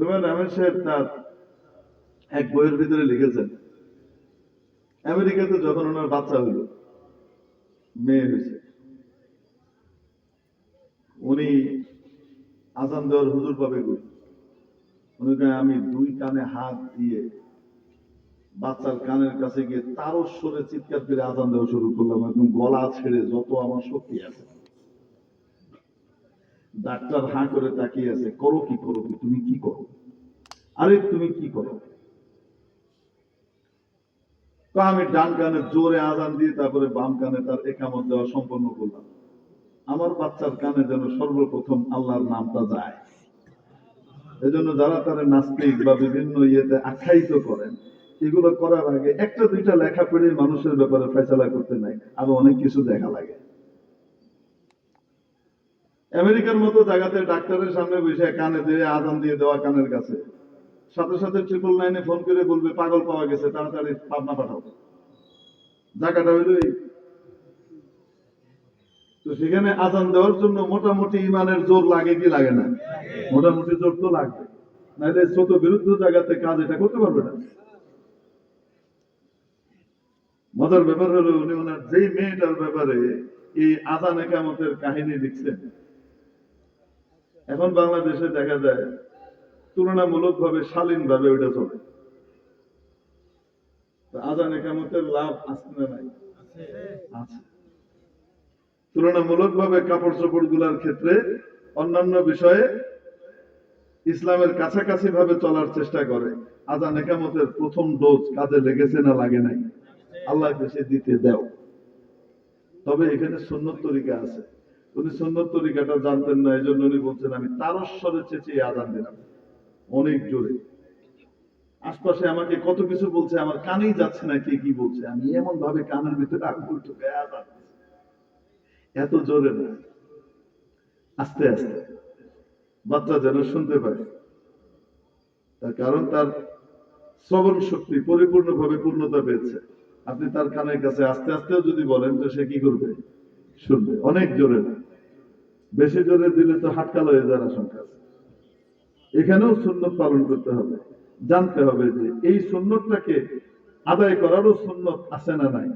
তোমার রহমান সাহেব তার এক বইয়ের ভিতরে লিখেছেন, আমেরিকাতে যখন ওনার বাচ্চা হইল, মেয়ে হয়েছে। উনি আজান দেওয়ার হুজুর পাবে কই? উনি আমি দুই কানে হাত দিয়ে বাচ্চার কানের কাছে গিয়ে তারও সরে চিৎকার করে আজান দেওয়া শুরু করলাম একদম গলা ছেড়ে যত আমার শক্তি আছে, ডাক্তার হাঁ করে তাকিয়ে আছে, করো কি করো কি, তুমি কি আরে তুমি কি করো? আমি ডান কানে জোরে আজান দিয়ে তারপরে বাম কানে তার একামত দেওয়া সম্পন্ন করলাম। আমার বাচ্চার কানে যেন সর্বপ্রথম আল্লাহর নামটা যায়। এজন্য যারা তারা নাস্তিক বা বিভিন্ন ইয়েতে আখ্যায়িত করেন, এগুলো করার আগে একটা দুইটা লেখা পড়ে মানুষের ব্যাপারে ফেসলা করতে নাই, আরও অনেক কিছু দেখা লাগে। আমেরিকার মতো জায়গাতে ডাক্তারের সামনে বসে কানে দিয়ে আজান দিয়ে দেওয়া কানের কাছে। সাথে সাথে ট্রিপল নাইনে ফোন করে বলবে, পাগল পাওয়া গেছে, তাড়াতাড়ি পাবনা পাঠাও। জায়গাটা হইল। তো সেখানে আজান দেওয়ার জন্য মোটামুটি ইমানের জোর লাগে কি লাগে না? মোটামুটি জোর তো লাগবে। নাহলে ছোট বিরুদ্ধ জায়গাতে কাজ এটা করতে পারবে না। মজার ব্যাপার হলো উনি ওনার যেই মেয়েটার ব্যাপারে এই আজান একামতের কাহিনী লিখছেন। এখন বাংলাদেশে দেখা যায় তুলনামূলক ভাবে শালীন ভাবে ওইটা চলে। আজান একামতের লাভ আসছে না নাই? আছে। তুলনামূলক ভাবে কাপড় চোপড়গুলার ক্ষেত্রে অন্যান্য বিষয়ে ইসলামের কাছাকাছি ভাবে চলার চেষ্টা করে। আজান একামতের প্রথম ডোজ কাজে লেগেছে না লাগে নাই? আল্লাহ দেশে দিতে দেও। তবে এখানে সুন্নত তরিকা আছে। উনি সুন্নত তরিকাটা জানতেন না এই জন্য উনি বলছেন আমি তারস্বরে চেঁচিয়ে আজান দিলাম। অনেক জোরে। আশপাশে আমাকে কত কিছু বলছে, আমার কানেই যাচ্ছে না কে কি বলছে। আমি এমন ভাবে কানের ভিতরে আঙুল ঢুকে এত জোরে না। আস্তে আস্তে। বাচ্চা যেন শুনতে পারে তার কারণ তার শ্রবণ শক্তি পরিপূর্ণভাবে পূর্ণতা পেয়েছে। আপনি তার কানের কাছে আস্তে, আস্তেও যদি বলেন, তো সে কি করবে? শুনবে। অনেক জোরে না। বেশি জোরে দিলে তো হাটকাল হয়ে যাওয়ার আশঙ্কা আছে। এখানেও সুন্নত পালন করতে হবে। জানতে হবে যে এই সুন্নতটাকে আদায় করারও সুন্নত আছে না নাই।